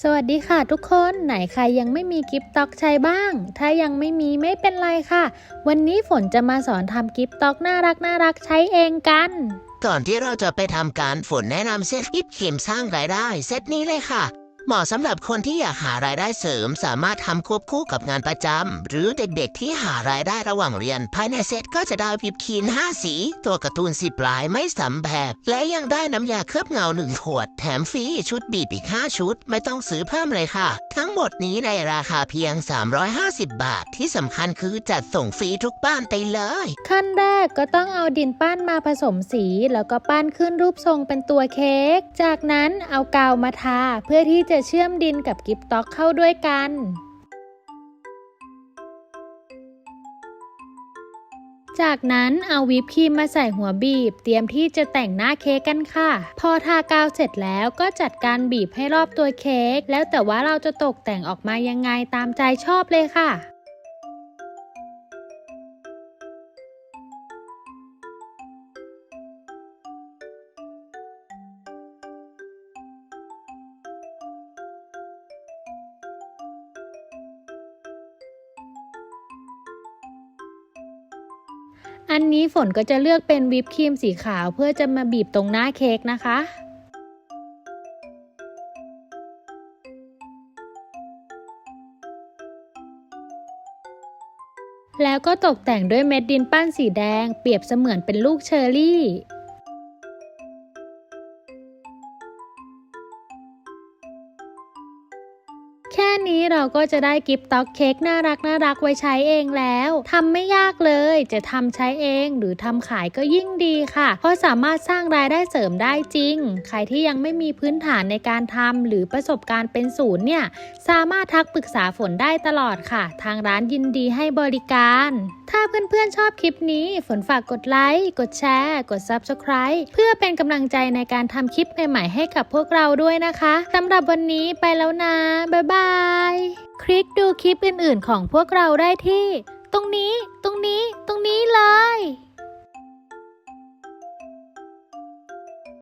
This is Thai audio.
สวัสดีค่ะทุกคนไหนใครยังไม่มีกิฟต์ต็อกใช้บ้าง ถ้ายังไม่มีไม่เป็นไรค่ะ วันนี้ฝนจะมาสอนทำกิฟต์ต็อกน่ารักน่ารักใช้เองกัน ก่อนที่เราจะไปทำการฝนแนะนำเซตกิฟต์เข็มสร้างรายได้เซตนี้เลยค่ะ เหมาะสำหรับคนที่อยากหารายได้เสริม สามารถทำควบคู่กับงานประจำหรือเด็กๆที่หารายได้ระหว่างเรียน ภายในเซตก็จะได้วิปครีน 5 สี ตัวการ์ตูน10ลายไม่สำแบบและยังได้น้ำยาเคลือบเงา1ขวด แถมฟรีชุดบีบอีก 5 ชุด ไม่ต้องซื้อเพิ่มเลยค่ะ ทั้งหมดนี้ในราคาเพียง 350 บาท ที่สำคัญคือจัดส่งฟรีทุกบ้านไปเลย ขั้นแรกก็ต้องเอาดินปั้นมาผสมสี แล้วก็ปั้นขึ้นรูปทรงเป็นตัวเค้กจากนั้นเอากาวมาทาเพื่อที่จะจะเชื่อมดินกับกิฟต์ต็อกเข้าด้วยกันจากนั้นเอาวิปครีมมาใส่หัวบีบ เตรียมที่จะแต่งหน้าเค้กกันค่ะ พอทากาวเสร็จแล้วก็จัดการบีบให้รอบตัวเค้กแล้วแต่ว่าเราจะตกแต่งออกมายังไงตามใจชอบเลยค่ะ อันนี้ฝนก็จะเลือกเป็นวิปครีมสีขาวเพื่อจะมาบีบตรงหน้าเค้กนะคะแล้วก็ตกแต่งด้วยเม็ดดินปั้นสีแดง เปรียบเสมือนเป็นลูกเชอร์รี่ แค่นี้เราก็จะได้กิฟต์ต็อกเค้กน่ารักน่ารักไว้ใช้เองแล้วทำไม่ยากเลยจะทำใช้เองหรือทำขายก็ยิ่งดีค่ะ เพราะสามารถสร้างรายได้เสริมได้จริง ใครที่ยังไม่มีพื้นฐานในการทำหรือประสบการณ์เป็นศูนย์เนี่ย สามารถทักปรึกษาฝนได้ตลอดค่ะ ทางร้านยินดีให้บริการ ถ้าเพื่อนๆชอบคลิปนี้ ฝนฝากกดไลค์ กดแชร์ กด Subscribe เพื่อเป็นกำลังใจในการทำคลิปใหม่ๆให้กับพวกเราด้วยนะคะสำหรับวันนี้ไปแล้วนะ บ๊ายบาย คลิกดูคลิปอื่นๆของพวกเราได้ที่ ตรงนี้ ตรงนี้ ตรงนี้เลย